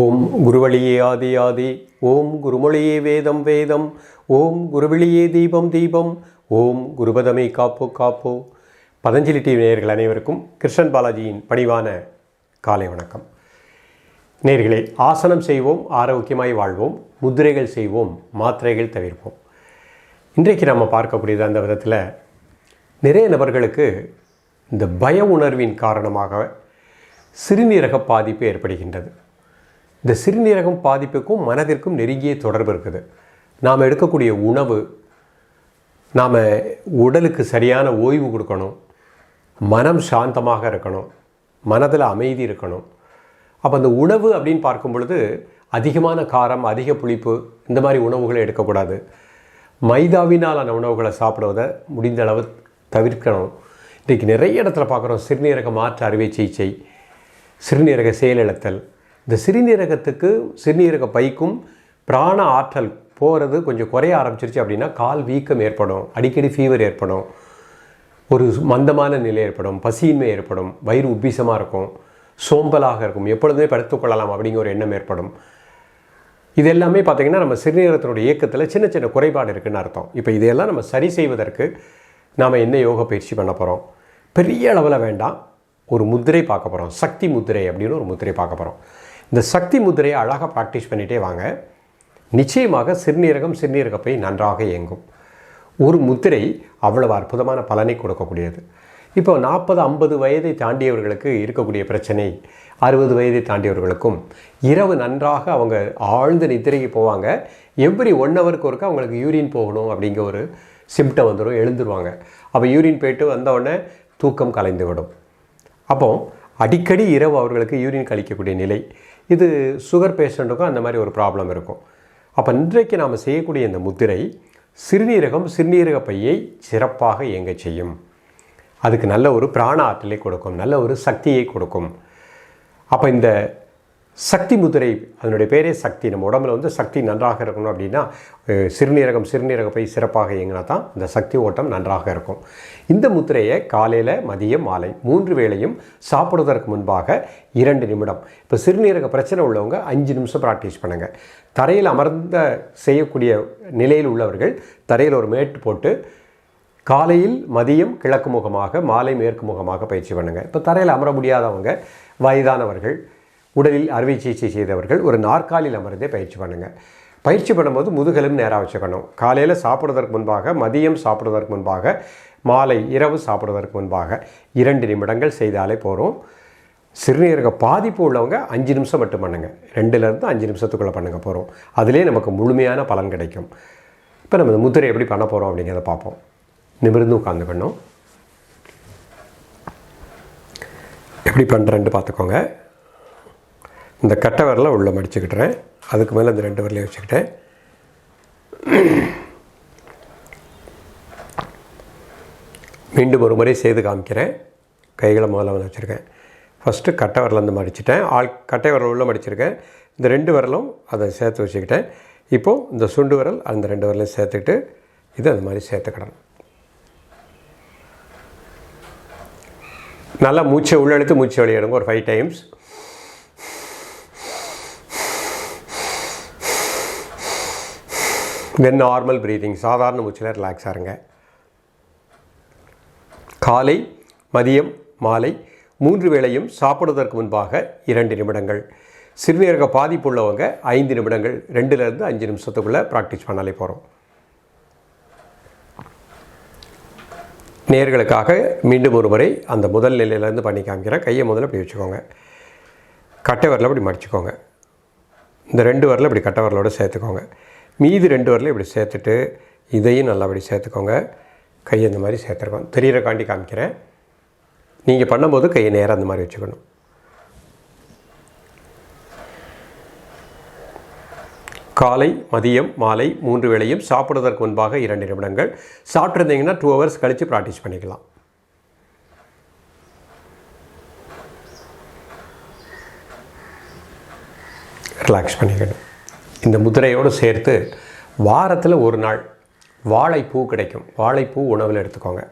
ஓம் குருவழியே ஆதி ஆதி ஓம் குருமொழியே வேதம் வேதம் ஓம் குருவழியே தீபம் தீபம் ஓம் குருபதமே காப்போ காப்போ. பதஞ்சலி டிவி நேயர்கள் அனைவருக்கும் கிருஷ்ணன் பாலாஜியின் பணிவான காலை வணக்கம். நேர்களே ஆசனம் செய்வோம் ஆரோக்கியமாய் வாழ்வோம் முதிரைகள் செய்வோம் மாத்திரைகள் தவிர்ப்போம். இன்றைக்கு நம்ம பார்க்கக்கூடியது அந்த விதத்தில் நிறைய நபர்களுக்கு இந்த பய உணர்வின் காரணமாக சிறுநீரக பாதிப்பு ஏற்படுகின்றது. இந்த சிறுநீரகம் பாதிப்புக்கும் மனதிற்கும் நெருங்கிய தொடர்பு இருக்குது. நாம் எடுக்கக்கூடிய உணவு நாம் உடலுக்கு சரியான ஓய்வு கொடுக்கணும். மனம் சாந்தமாக இருக்கணும். மனதில் அமைதி இருக்கணும். அப்போ அந்த உணவு அப்படின்னு பார்க்கும் பொழுது அதிகமான காரம் அதிக புளிப்பு இந்த மாதிரி உணவுகளை எடுக்கக்கூடாது. மைதாவினாலான உணவுகளை சாப்பிடுவதை முடிந்த அளவு தவிர்க்கணும். இன்றைக்கு நிறைய இடத்துல பார்க்குறோம் சிறுநீரக மாற்று அறுவை சிகிச்சை சிறுநீரக செயலிழத்தல் இந்த சிறுநீரகத்துக்கு சிறுநீரக பைக்கும் பிராண ஆற்றல் போகிறது கொஞ்சம் குறைய ஆரம்பிச்சிருச்சு அப்படின்னா கால் வீக்கம் ஏற்படும் அடிக்கடி ஃபீவர் ஏற்படும் ஒரு மந்தமான நிலை ஏற்படும் பசியின்மை ஏற்படும் வயிறு உப்பீசமாக இருக்கும் சோம்பலாக இருக்கும் எப்பொழுதுமே படுத்துக்கொள்ளலாம் அப்படிங்கிற ஒரு எண்ணம் ஏற்படும். இது எல்லாமே பார்த்திங்கன்னா நம்ம சிறுநீரகத்தினுடைய இயக்கத்தில் சின்ன சின்ன குறைபாடு இருக்குதுன்னு அர்த்தம். இப்போ இதையெல்லாம் நம்ம சரி செய்வதற்கு நாம் என்ன யோக பயிற்சி பண்ண போகிறோம் பெரிய அளவில் வேண்டாம் ஒரு முத்திரை பார்க்க போகிறோம் சக்தி முத்திரை அப்படின்னு ஒரு முத்திரை பார்க்க போகிறோம் இந்த சக்தி முத்திரையை அழகாக ப்ராக்டிஸ் பண்ணிகிட்டே வாங்க. நிச்சயமாக சிறுநீரகம் சிறுநீரகப்பை நன்றாக இயங்கும். ஒரு முத்திரை அவ்வளவு அற்புதமான பலனை கொடுக்கக்கூடியது. இப்போ நாற்பது ஐம்பது வயதை தாண்டியவர்களுக்கு இருக்கக்கூடிய பிரச்சனை அறுபது வயதை தாண்டியவர்களுக்கும் இரவு நன்றாக அவங்க ஆழ்ந்த நித்திரைக்கு போவாங்க. எவ்ரி ஒன் ஹவருக்கு ஒருக்க அவங்களுக்கு யூரின் போகணும் அப்படிங்கிற ஒரு சிம்டம் வந்துடும் எழுந்துருவாங்க. அப்போ யூரின் போயிட்டு வந்தவுடனே தூக்கம் கலைந்து விடும் அப்போது அடிக்கடி இரவு அவர்களுக்கு யூரின் கழிக்கக்கூடிய நிலை. இது சுகர் பேஷண்ட்டுக்கும் அந்த மாதிரி ஒரு ப்ராப்ளம் இருக்கும். அப்போ இன்றைக்கு நாம் செய்யக்கூடிய இந்த முத்திரை சிறுநீரகம் சிறுநீரக பையை சிறப்பாக இயங்க செய்யும். அதுக்கு நல்ல ஒரு பிராண ஆற்றலை கொடுக்கும் நல்ல ஒரு சக்தியை கொடுக்கும். அப்போ இந்த சக்தி முதிரை அதனுடைய பேரே சக்தி. நம்ம உடம்புல வந்து சக்தி நன்றாக இருக்கணும் அப்படின்னா சிறுநீரகம் சிறுநீரகம் சிறுநீரக பை சிறப்பாக இயங்கினா தான் இந்த சக்தி ஓட்டம் நன்றாக இருக்கும். இந்த முத்திரையை காலையில் மதியம் மாலை மூன்று வேளையும் சாப்பிடுவதற்கு முன்பாக இரண்டு நிமிடம். இப்போ சிறுநீரக பிரச்சனை உள்ளவங்க அஞ்சு நிமிஷம் ப்ராக்டிஸ் பண்ணுங்கள் தரையில் அமர்ந்த செய்யக்கூடிய நிலையில் உள்ளவர்கள் தரையில் ஒரு மேட் போட்டு காலையில் மதியம் கிழக்கு முகமாக மாலை மேற்கு முகமாக பயிற்சி பண்ணுங்கள் இப்போ தரையில் அமர முடியாதவங்க வயதானவர்கள் உடலில் அறுவை சிகிச்சை செய்தவர்கள் ஒரு நாற்காலியில் அமர்ந்தே பயிற்சி பண்ணுங்கள் பயிற்சி பண்ணும்போது முதுகெலும் நேராக வச்சுக்கணும். காலையில் சாப்பிடுவதற்கு முன்பாக மதியம் சாப்பிடுவதற்கு முன்பாக மாலை இரவு சாப்பிடுவதற்கு முன்பாக இரண்டு நிமிடங்கள் செய்தாலே போகிறோம் சிறுநீரக பாதிப்பு உள்ளவங்க அஞ்சு நிமிஷம் மட்டும் பண்ணுங்கள் ரெண்டுலேருந்து அஞ்சு நிமிஷத்துக்குள்ளே பண்ணுங்க போகிறோம் அதிலே நமக்கு முழுமையான பலன் கிடைக்கும். இப்போ நம்ம இந்த முத்திரை எப்படி பண்ண போகிறோம் அப்படிங்கிறத பார்ப்போம். நிமிர்ந்து உட்காந்துக்கணும் எப்படி பண்ணுறேன்ட்டு பார்த்துக்கோங்க. இந்த கட்டை விரலை உள்ளே மடிச்சுக்கிட்டுறேன். அதுக்கு மேலே இந்த ரெண்டு விரலையும் வச்சுக்கிட்டேன். மீண்டும் ஒரு முறை செய்து காமிக்கிறேன். கைகளை முதல்ல வந்து வச்சுருக்கேன். ஃபஸ்ட்டு கட்டை விரல மடிச்சிட்டேன். ஆள் கட்டை விரல் உள்ளே மடிச்சிருக்கேன். இந்த ரெண்டு விரலும் அதை சேர்த்து வச்சுக்கிட்டேன். இப்போது இந்த சுண்டு விரல் அந்த ரெண்டு விரலையும் சேர்த்துக்கிட்டு இது அந்த மாதிரி சேர்த்துக்கிடணும். நல்லா மூச்சை உள்ளெழுத்து மூச்சு வெளியிடுங்க. ஒரு five times then normal breathing சாதாரண மூச்சில் ரிலாக்ஸ் ஆருங்க காலை மதியம் மாலை மூன்று வேளையும் சாப்பிடுவதற்கு முன்பாக இரண்டு நிமிடங்கள். சிறுநீரக பாதிப்பு உள்ளவங்க ஐந்து நிமிடங்கள் ரெண்டுலேருந்து அஞ்சு நிமிஷத்துக்குள்ளே ப்ராக்டிஸ் பண்ணாலே போகிறோம் நேர்களுக்காக மீண்டும் ஒரு முறை அந்த முதல் நிலையிலேருந்து பண்ணி காமிக்கிறேன். கையை முதல்ல இப்படி வச்சுக்கோங்க. கட்டை வரல இப்படி மடிச்சுக்கோங்க. இந்த ரெண்டு வரல இப்படி கட்டை வரலோடு சேர்த்துக்கோங்க. மீதி ரெண்டு வரலையும் இப்படி சேர்த்துட்டு இதையும் நல்லா சேர்த்துக்கோங்க. கையை இந்த மாதிரி சேர்த்துருக்கோம் தெரிகிற காண்டி காமிக்கிறேன். நீங்கள் பண்ணும்போது கையை நேராக அந்த மாதிரி வச்சுக்கணும். காலை மதியம் மாலை மூன்று வேளையும் சாப்பிடுவதற்கு முன்பாக இரண்டு நிமிடங்கள். சாப்பிட்ருந்தீங்கன்னா டூ ஹவர்ஸ் கழித்து ப்ராக்டிஸ் பண்ணிக்கலாம். ரிலாக்ஸ் பண்ணிக்கணும். இந்த முதிரையோடு சேர்த்து வாரத்தில் ஒரு நாள் வாழைப்பூ கிடைக்கும். வாழைப்பூ உணவில் எடுத்துக்கோங்க.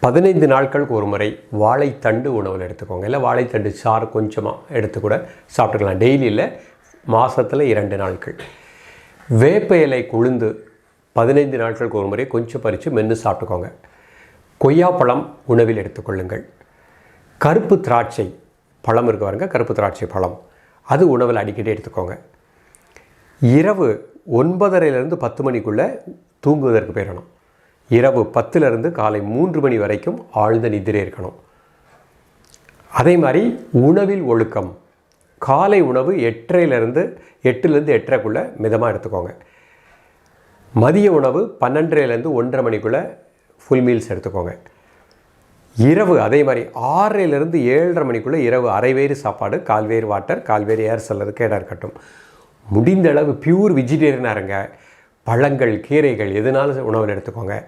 பதினைந்து நாட்களுக்கு ஒரு முறை வாழைத்தண்டு உணவில் எடுத்துக்கோங்க. இல்லை வாழைத்தண்டு சாறு கொஞ்சமாக எடுத்து கூட சாப்பிட்டுக்கலாம். டெய்லியில் மாதத்தில் இரண்டு நாட்கள். வேப்ப இலை குளிந்து பதினைந்து நாட்களுக்கு ஒரு முறை கொஞ்சம் பறித்து மென்று சாப்பிட்டுக்கோங்க. கொய்யாப்பழம் உணவில் எடுத்துக்கொள்ளுங்கள். கருப்பு திராட்சை பழம் இருக்கு பாருங்கள் கருப்பு திராட்சை பழம். அது உணவில் அடிக்கடி எடுத்துக்கோங்க. இரவு ஒன்பதரையிலேருந்து பத்து மணிக்குள்ளே தூங்குவதற்கு போயிடணும் இரவு பத்துலேருந்து காலை மூன்று மணி வரைக்கும் ஆழ்ந்த நிதிரை இருக்கணும். அதே மாதிரி உணவில் ஒழுக்கம். காலை உணவு எட்டரையிலேருந்து எட்டுலேருந்து எட்டரைக்குள்ளே மிதமாக எடுத்துக்கோங்க. மதிய உணவு பன்னெண்டரைலேருந்து ஒன்றரை மணிக்குள்ளே ஃபுல் மீல்ஸ் எடுத்துக்கோங்க. இரவு அதே மாதிரி ஆறரைலேருந்து ஏழரை மணிக்குள்ளே இரவு அரைவேறு சாப்பாடு கால்வேறு வாட்டர் கால்வேறு ஏர் செல்லது கேடாக இருக்கட்டும். முடிந்த அளவு பியூர் வெஜிடேரியனாக இருங்க. பழங்கள் கீரைகள் எதுனாலும் உணவில் எடுத்துக்கோங்க.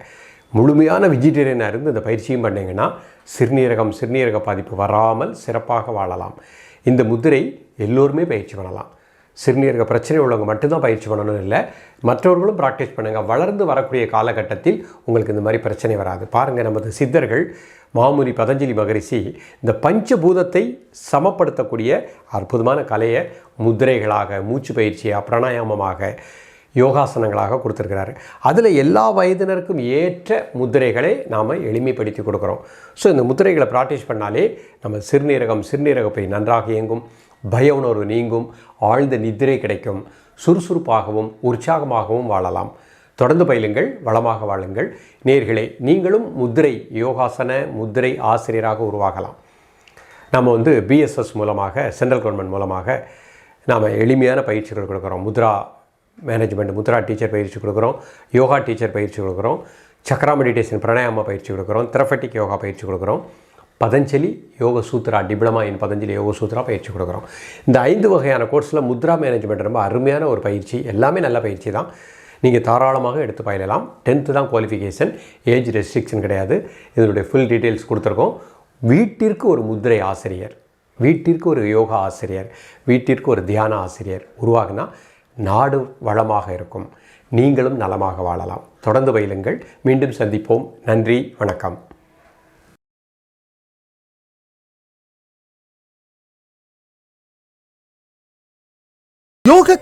முழுமையான வெஜிடேரியனாக இருந்து இந்த பயிற்சியும் பண்ணிங்கன்னா சிறுநீரகம் சிறுநீரக பாதிப்பு வராமல் சிறப்பாக வாழலாம். இந்த முதிரை எல்லோருமே பயிற்சி பண்ணலாம். சிறுநீரக பிரச்சனை உள்ளவங்க மட்டும்தான் பயிற்சி பண்ணணும் இல்லை. மற்றவர்களும் ப்ராக்டிஸ் பண்ணுங்கள் வளர்ந்து வரக்கூடிய காலகட்டத்தில் உங்களுக்கு இந்த மாதிரி பிரச்சனை வராது. பாருங்கள் நமது சித்தர்கள் மாமுனி பதஞ்சலி மகரிஷி இந்த பஞ்சபூதத்தை சமப்படுத்தக்கூடிய அற்புதமான கலையை முத்திரைகளாக மூச்சு பயிற்சியாக பிராணாயாமமாக யோகாசனங்களாக கொடுத்துருக்கிறாரு. அதில் எல்லா வயதினருக்கும் ஏற்ற முத்திரைகளை நாம் எளிமைப்படுத்தி கொடுக்குறோம். ஸோ இந்த முத்திரைகளை ப்ராக்டிஸ் பண்ணாலே நம்ம சிறுநீரகம் சிறுநீரகப்பை நன்றாக இயங்கும். பய உணர்வு நீங்கும் ஆழ்ந்த நித்திரை கிடைக்கும் சுறுசுறுப்பாகவும் உற்சாகமாகவும் வாழலாம். தொடர்ந்து பயிலுங்கள் வளமாக வாழுங்கள். நேர்களே நீங்களும் முத்திரை யோகாசன முத்திரை ஆசிரியராக உருவாகலாம். நம்ம வந்து பிஎஸ்எஸ் மூலமாக சென்ட்ரல் கவர்மெண்ட் மூலமாக நாம் எளிமையான பயிற்சிகள் கொடுக்குறோம். முத்ரா மேனேஜ்மெண்ட் முத்ரா டீச்சர் பயிற்சி கொடுக்குறோம். யோகா டீச்சர் பயிற்சி கொடுக்குறோம். சக்ரா மெடிடேஷன் பிராணாயாம பயிற்சி கொடுக்குறோம். தெரபட்டிக் யோகா பயிற்சி கொடுக்குறோம். பதஞ்சலி யோக சூத்ரா டிப்ளமா இன் பதஞ்சலி யோக சூத்ரா பயிற்சி கொடுக்குறோம். இந்த ஐந்து வகையான கோர்ஸில் முத்ரா மேனேஜ்மெண்ட் ரொம்ப அருமையான ஒரு பயிற்சி. எல்லாமே நல்ல பயிற்சி தான். நீங்கள் தாராளமாக எடுத்து பயிலலாம். டென்த்து தான் குவாலிஃபிகேஷன் ஏஜ் ரெஸ்ட்ரிக்ஷன் கிடையாது. இதனுடைய ஃபுல் டீட்டெயில்ஸ் கொடுத்துருக்கோம். வீட்டிற்கு ஒரு முதிரை ஆசிரியர். வீட்டிற்கு ஒரு யோகா ஆசிரியர். வீட்டிற்கு ஒரு தியான ஆசிரியர். உருவாகினா நாடு வளமாக இருக்கும். நீங்களும் நலமாக வாழலாம். தொடர்ந்து பயிலுங்கள். மீண்டும் சந்திப்போம். நன்றி. வணக்கம்.